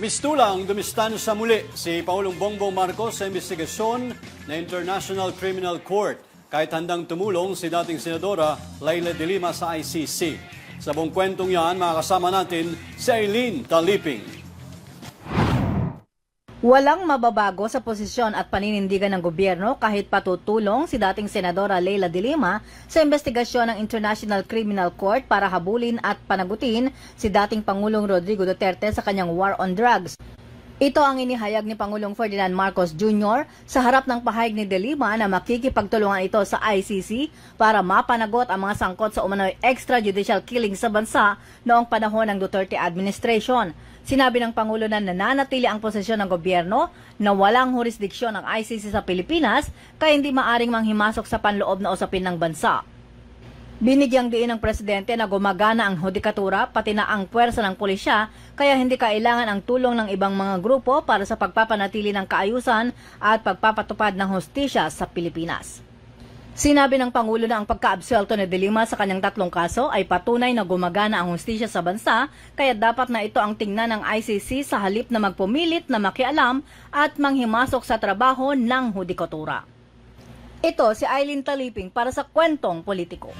Mistulang dumistan sa muli si Pangulong Bongbong Marcos sa investigasyon na International Criminal Court kahit handang tumulong si dating Senadora Laila de Lima sa ICC. Sa buong kwentong yan, makakasama natin si Eileen Taliping. Walang mababago sa posisyon at paninindigan ng gobyerno kahit patutulong si dating Senadora Leila de Lima sa investigasyon ng International Criminal Court para habulin at panagutin si dating Pangulong Rodrigo Duterte sa kanyang war on drugs. Ito ang inihayag ni Pangulong Ferdinand Marcos Jr. sa harap ng pahayag ni De Lima na makikipagtulungan ito sa ICC para mapanagot ang mga sangkot sa umano'y extrajudicial killing sa bansa noong panahon ng Duterte administration. Sinabi ng Pangulo na nananatili ang posisyon ng gobyerno na walang jurisdiksyon ang ICC sa Pilipinas kaya hindi maaring manghimasok sa panloob na usapin ng bansa. Binigyang diin ng presidente na gumagana ang hudikatura pati na ang puwersa ng pulisya kaya hindi kailangan ang tulong ng ibang mga grupo para sa pagpapanatili ng kaayusan at pagpapatupad ng hostisya sa Pilipinas. Sinabi ng Pangulo na ang pagkaabsuelto ni De Lima sa kanyang tatlong kaso ay patunay na gumagana ang hustisya sa bansa kaya dapat na ito ang tingnan ng ICC sa halip na magpumilit na makialam at manghimasok sa trabaho ng hudikatura. Ito si Eileen Taliping para sa Kwentong Politiko.